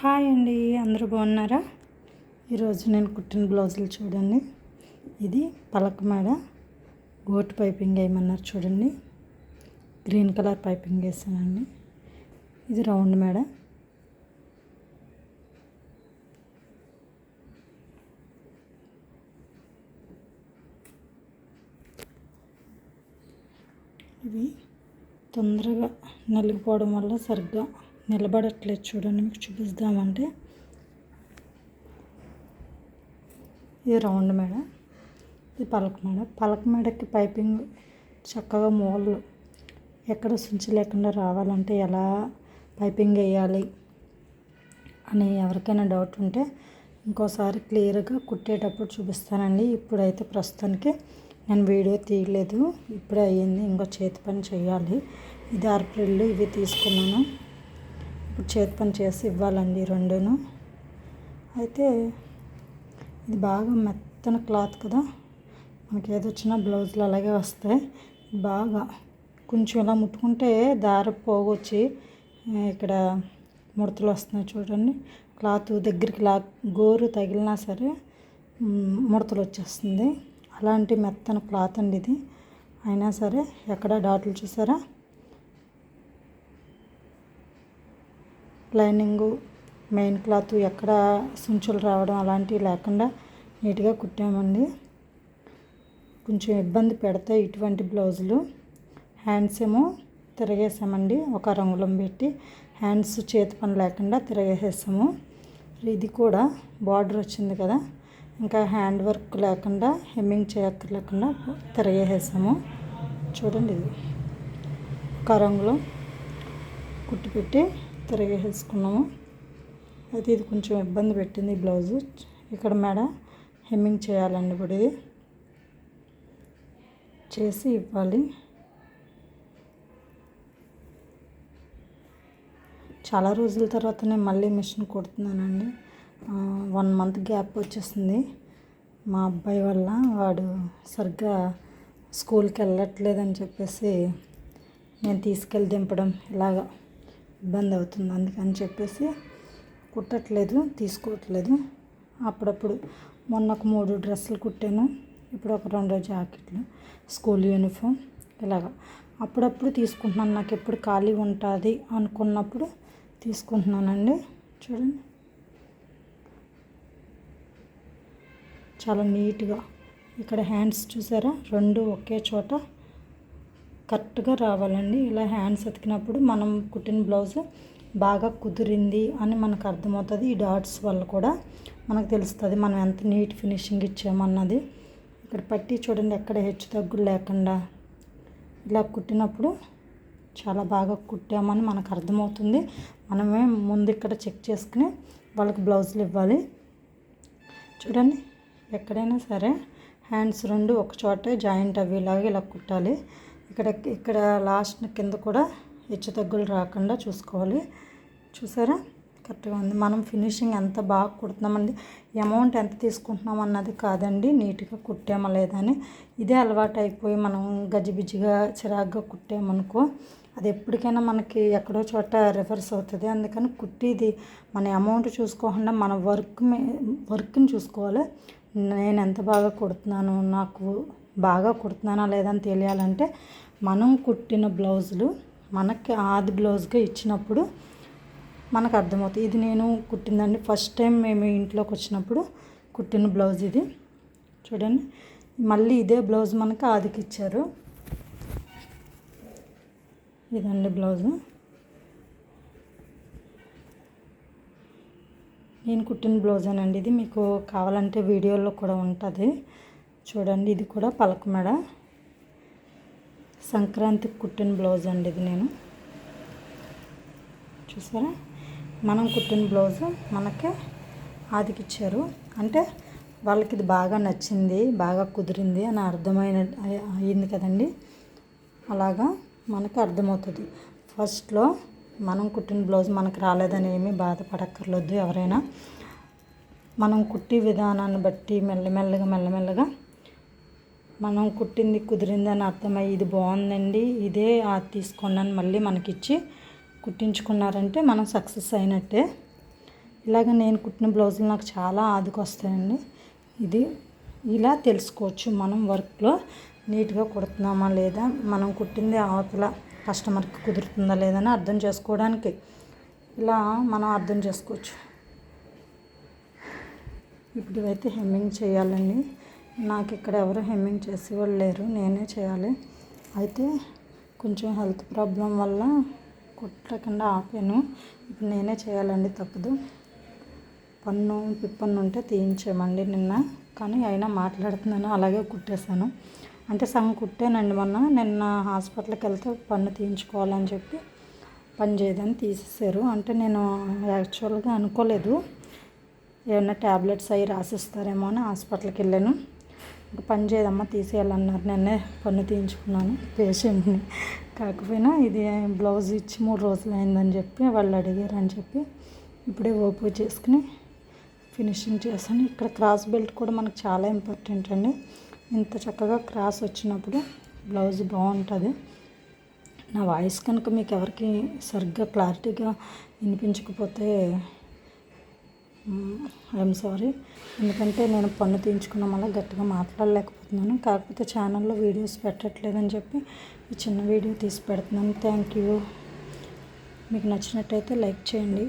Hi అండి అందరూ బాగున్నారా? ఈరోజు నేను కుట్టిన బ్లౌజులు చూడండి. ఇది పలక మేడ గోటు పైపింగ్ వేయమన్నారు చూడండి. గ్రీన్ కలర్ పైపింగ్ వేసానండి. ఇది రౌండ్ మేడ. ఇవి తొందరగా నలిగిపోవడం వల్ల సరిగ్గా నిలబడట్లేదు చూడండి మీకు చూపిస్తామంటే. ఇది రౌండ్ మేడ. ఇది పలక మేడ. పలక మేడకి పైపింగ్ చక్కగా మూలలు. ఎక్కడ సుంచి లేకుండా రావాలంటే ఎలా పైపింగ్ వేయాలి అని ఎవరికైనా డౌట్ ఉంటే ఇంకోసారి క్లియర్గా కుట్టేటప్పుడు చూపిస్తానండి. ఇప్పుడైతే ప్రస్తుతానికి నేను వీడియో తీయలేదు. ఇప్పుడే అయ్యింది. ఇంకో చేతి పని చేయాలి. ఇది ఆర్ప్రిల్లు ఇవి తీసుకున్నాను. చేతి పని చేసి ఇవ్వాలండి రెండును. అయితే ఇది బాగా మెత్తన క్లాత్ కదా. మనకి ఏదొచ్చినా బ్లౌజులు అలాగే వస్తాయి. బాగా కొంచెం ఇలా ముట్టుకుంటే దార పోగొచ్చి ఇక్కడ ముడతలు వస్తున్నాయి చూడండి. క్లాత్ దగ్గరికి లా గోరు తగిలినా సరే ముడతలు వచ్చేస్తుంది. అలాంటి మెత్తన క్లాత్ అండి ఇది. అయినా సరే ఎక్కడ డాట్లు చూసారా? లైనింగు మెయిన్ క్లాత్ ఎక్కడ సుంచులు రావడం అలాంటివి లేకుండా నీట్గా కుట్టామండి. కొంచెం ఇబ్బంది పెడతాయి ఇటువంటి బ్లౌజులు. హ్యాండ్స్ ఏమో తిరగేసామండి ఒక రంగులం పెట్టి. హ్యాండ్స్ చేతి పని లేకుండా తిరగేసేసాము. ఇది కూడా బార్డర్ వచ్చింది కదా ఇంకా హ్యాండ్ వర్క్ లేకుండా హెమ్మింగ్ చేయక్కర్లేకుండా తిరగేసేసాము. చూడండి ఇది. ఒక రంగులో కుట్టి తిరగేసుకున్నాము. అయితే ఇది కొంచెం ఇబ్బంది పెట్టింది ఈ బ్లౌజు. ఇక్కడ మేడ హెమ్మింగ్ చేయాలండి ఇప్పుడు ఇది. చేసి ఇవ్వాలి. చాలా రోజుల తర్వాత నేను మళ్ళీ మిషన్ కుడుతున్నానండి. వన్ మంత్ గ్యాప్ వచ్చేసింది. మా అబ్బాయి వల్ల వాడు సరిగ్గా స్కూల్కి వెళ్ళట్లేదని చెప్పేసి నేను తీసుకెళ్ళి దింపడం ఇలాగా. ఇబ్బంది అవుతుంది. అందుకని చెప్పేసి కుట్టట్లేదు తీసుకోవట్లేదు. అప్పుడప్పుడు మొన్న ఒక మూడు డ్రెస్సులు కుట్టాను. ఇప్పుడు ఒక రెండు జాకెట్లు స్కూల్ యూనిఫామ్ ఇలాగ. అప్పుడప్పుడు తీసుకుంటున్నాను. నాకు ఎప్పుడు ఖాళీ ఉంటుంది అనుకున్నప్పుడు తీసుకుంటున్నానండి. చూడండి. చాలా నీట్గా. ఇక్కడ హ్యాండ్స్ చూసారా? రెండు ఒకే చోట కరెక్ట్గా రావాలండి. ఇలా హ్యాండ్స్ ఎతికినప్పుడు మనం కుట్టిన బ్లౌజ్ బాగా కుదిరింది అని మనకు అర్థమవుతుంది. ఈ డాట్స్ వల్ల కూడా మనకు తెలుస్తుంది మనం ఎంత నీట్ ఫినిషింగ్ ఇచ్చామన్నది. ఇక్కడ పట్టి చూడండి ఎక్కడ హెచ్చు తగ్గులు లేకుండా ఇలా కుట్టినప్పుడు చాలా బాగా కుట్టామని మనకు అర్థమవుతుంది. మనమే ముందు ఇక్కడ చెక్ చేసుకుని వాళ్ళకి బ్లౌజులు ఇవ్వాలి. చూడండి ఎక్కడైనా సరే హ్యాండ్స్ రెండు ఒక చోటే జాయింట్ అయ్యేలాగా ఇలా కుట్టాలి. ఇక్కడ ఇక్కడ లాస్ట్ కింద కూడా హెచ్చు తగ్గులు రాకుండా చూసుకోవాలి. చూసారా? కరెక్ట్గా ఉంది. మనం ఫినిషింగ్ ఎంత బాగా కుడుతున్నామండి. అమౌంట్ ఎంత తీసుకుంటున్నాం అన్నది కాదండి. నీట్గా కుట్టామా లేదని ఇదే అలవాటు అయిపోయి మనం గజిబిజిగా చిరాగ్గా కుట్టామనుకో అది ఎప్పటికైనా మనకి ఎక్కడో చోట రివర్స్ అవుతుంది. అందుకని కుట్టేది. మన అమౌంట్ చూసుకోకుండా మన వర్క్ వర్క్ని చూసుకోవాలి. నేను ఎంత బాగా కుడుతున్నాను? నాకు బాగా కుడుతున్నానా లేదని తెలియాలంటే మనం కుట్టిన బ్లౌజులు మనకి ఆది బ్లౌజ్గా ఇచ్చినప్పుడు మనకు అర్థమవుతుంది. ఇది నేను కుట్టిందండి. ఫస్ట్ టైం మేము ఇంట్లోకి వచ్చినప్పుడు కుట్టిన బ్లౌజ్ ఇది. చూడండి. మళ్ళీ ఇదే బ్లౌజ్ మనకి ఆదికి ఇచ్చారు. ఇదండి బ్లౌజు. నేను కుట్టిన బ్లౌజేనండి. ఇది మీకు కావాలంటే వీడియోలో కూడా ఉంటుంది. చూడండి ఇది కూడా పలక మెడ సంక్రాంతికి కుట్టిన బ్లౌజ్ అండి ఇది నేను. చూసారా? మనం కుట్టిన బ్లౌజ్ మనకి ఆదికిచ్చారు. అంటే వాళ్ళకి ఇది బాగా నచ్చింది బాగా కుదిరింది అని అర్థమైన అయింది కదండి. అలాగా మనకు అర్థమవుతుంది. ఫస్ట్లో మనం కుట్టిన బ్లౌజ్ మనకు రాలేదని ఏమీ బాధపడక్కర్లేదు ఎవరైనా. మనం కుట్టి విధానాన్ని బట్టి మెల్లమెల్లగా మెల్లమెల్లగా మనం కుట్టింది కుదిరిందని అర్థమయ్యి ఇది బాగుందండి ఇదే తీసుకోండి అని మళ్ళీ మనకిచ్చి కుట్టించుకున్నారంటే మనం సక్సెస్ అయినట్టే. ఇలాగ నేను కుట్టిన బ్లౌజులు నాకు చాలా ఆదుకొస్తాయండి. ఇది ఇలా తెలుసుకోవచ్చు మనం వర్క్లో నీట్గా కుడుతున్నామా లేదా మనం కుట్టింది అవతల కస్టమర్కి కుదురుతుందా లేదని అర్థం చేసుకోవడానికి ఇలా మనం అర్థం చేసుకోవచ్చు. ఇప్పుడు ఇవైతే హెమ్మింగ్ చేయాలండి. నాకు ఇక్కడ ఎవరు హెమ్మింగ్ చేసేవాళ్ళు లేరు నేనే చేయాలి. అయితే కొంచెం హెల్త్ ప్రాబ్లం వల్ల కుట్టకుండా ఆపాను. ఇప్పుడు నేనే చేయాలండి తప్పదు. పన్ను పిప్పన్ను ఉంటే తీయించామండి నిన్న. కానీ అయినా మాట్లాడుతున్నాను అలాగే కుట్టేశాను. అంటే సగం కుట్టానండి మొన్న. నిన్న హాస్పిటల్కి వెళ్తే పన్ను తీయించుకోవాలని చెప్పి పని చేయదని తీసేశారు. అంటే నేను యాక్చువల్గా అనుకోలేదు. ఏమైనా ట్యాబ్లెట్స్ అవి రాసిస్తారేమో అని హాస్పిటల్కి వెళ్ళాను. ఇంకా పని చేయదమ్మా తీసేయాలన్నారు. నిన్నే పన్ను తీయించుకున్నాను పేషెంట్ని. కాకపోయినా ఇది బ్లౌజ్ ఇచ్చి మూడు రోజులు అయిందని చెప్పి వాళ్ళు అడిగారు అని చెప్పి ఇప్పుడే ఓపెన్ చేసుకుని ఫినిషింగ్ చేశాను. ఇక్కడ క్రాస్ బెల్ట్ కూడా మనకు చాలా ఇంపార్టెంట్ అండి. ఇంత చక్కగా క్రాస్ వచ్చినప్పుడు బ్లౌజ్ బాగుంటుంది. నా వాయిస్ కనుక మీకు ఎవరికి సరిగ్గా క్లారిటీగా వినిపించకపోతే Mm, ఐఎమ్ సారీ ఎందుకంటే నేను పన్ను తీయించుకున్న వల్ల గట్టిగా మాట్లాడలేకపోతున్నాను. కాకపోతే ఛానల్లో వీడియోస్ పెట్టట్లేదని చెప్పి ఈ చిన్న వీడియో తీసి పెడుతున్నాను. థ్యాంక్ యూ మీకు నచ్చినట్టయితే లైక్ చేయండి.